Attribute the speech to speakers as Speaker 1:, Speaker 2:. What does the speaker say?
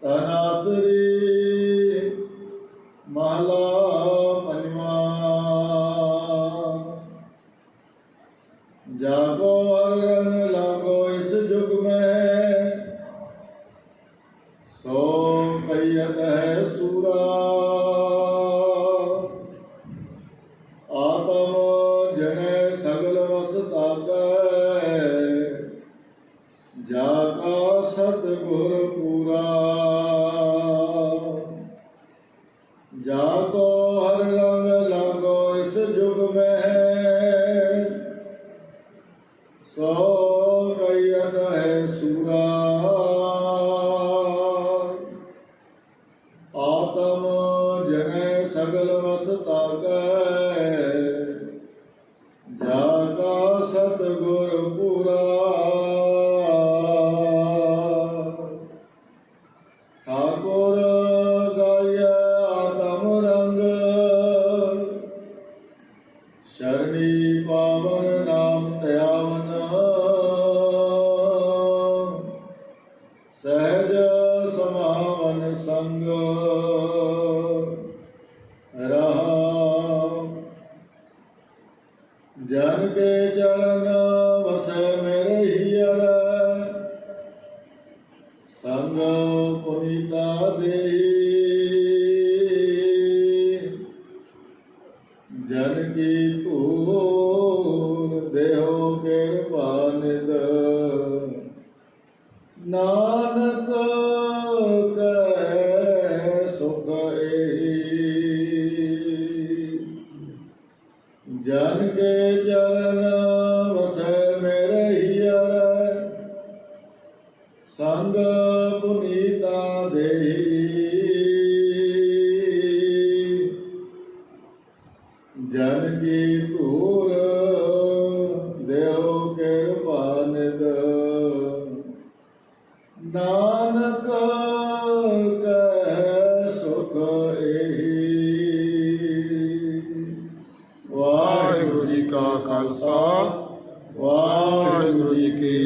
Speaker 1: تناسری جاگو لاگو اس جگ میں سو آتم جنے سگل کا ست گھر پورا جا تو ہر رنگ لگو اس جگ میں سو ہے سورا آتم جنے سگل وستا گئے ਸ਼ਰਣੀ ਪਾਵਨ ਨਾਮ ਧਿਆਵਨ। ਸਹਿਜ ਸਮਾਵਨ ਸੰਗ ਰਹਾ। ਜਨ ਕੇ ਚਰਨ ਵਸੈ ਮੇਰੇ ਹੀਰ ਸੰਗ ਨਾਨਕ ਕੈ ਸੁਖ ਏਹੀ। ਜਨ ਕੇ ਚਰਨ ਵਸੈ ਮੇਰੇ ਹੀਰ ਸੰਗ ਪੁਨੀਤਾ ਦੇਹੀ। ਜਨ ਕੀ ਧੂਰ دان کا سکھ واگرو جی کا خالصا واحر جی کے